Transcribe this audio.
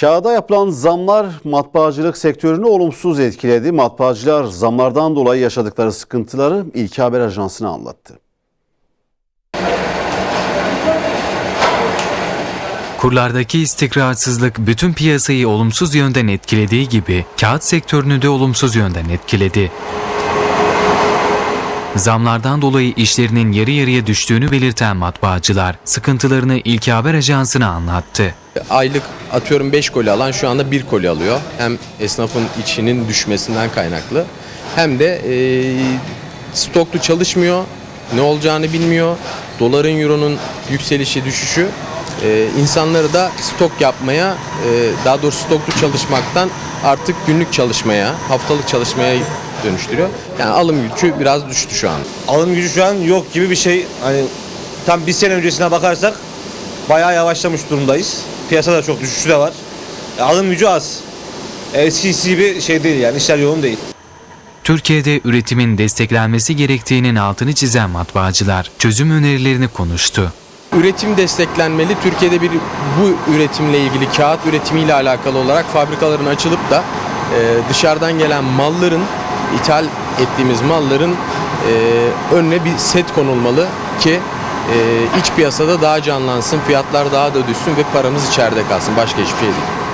Kağıda yapılan zamlar matbaacılık sektörünü olumsuz etkiledi. Matbaacılar zamlardan dolayı yaşadıkları sıkıntıları İlki Haber Ajansı'na anlattı. Kurlardaki istikrarsızlık bütün piyasayı olumsuz yönden etkilediği gibi kağıt sektörünü de olumsuz yönden etkiledi. Zamlardan dolayı işlerinin yarı yarıya düştüğünü belirten matbaacılar sıkıntılarını İlki Haber Ajansı'na anlattı. Aylık atıyorum 5 koli alan şu anda 1 koli alıyor. Hem esnafın içinin düşmesinden kaynaklı hem de e, stoklu çalışmıyor. Ne olacağını bilmiyor. Doların euronun yükselişi düşüşü e, insanları da stok yapmaya e, daha doğrusu stoklu çalışmaktan artık günlük çalışmaya haftalık çalışmaya dönüştürüyor. Yani alım gücü biraz düştü şu an. alım gücü şu an yok gibi bir şey. Hani tam bir sene öncesine bakarsak bayağı yavaşlamış durumdayız. Piyasada çok düşüşü de var. E, Alım gücü az. Eskisi gibi şey değil yani işler yoğun değil. Türkiye'de üretimin desteklenmesi gerektiğinin altını çizen matbaacılar çözüm önerilerini konuştu. Üretim desteklenmeli. Türkiye'de bir bu üretimle ilgili kağıt üretimiyle alakalı olarak fabrikaların açılıp da e, dışarıdan gelen malların ithal ettiğimiz malların e, önüne bir set konulmalı ki e, iç piyasada daha canlansın, fiyatlar daha da düşsün ve paramız içeride kalsın. Başka hiçbir şey değil.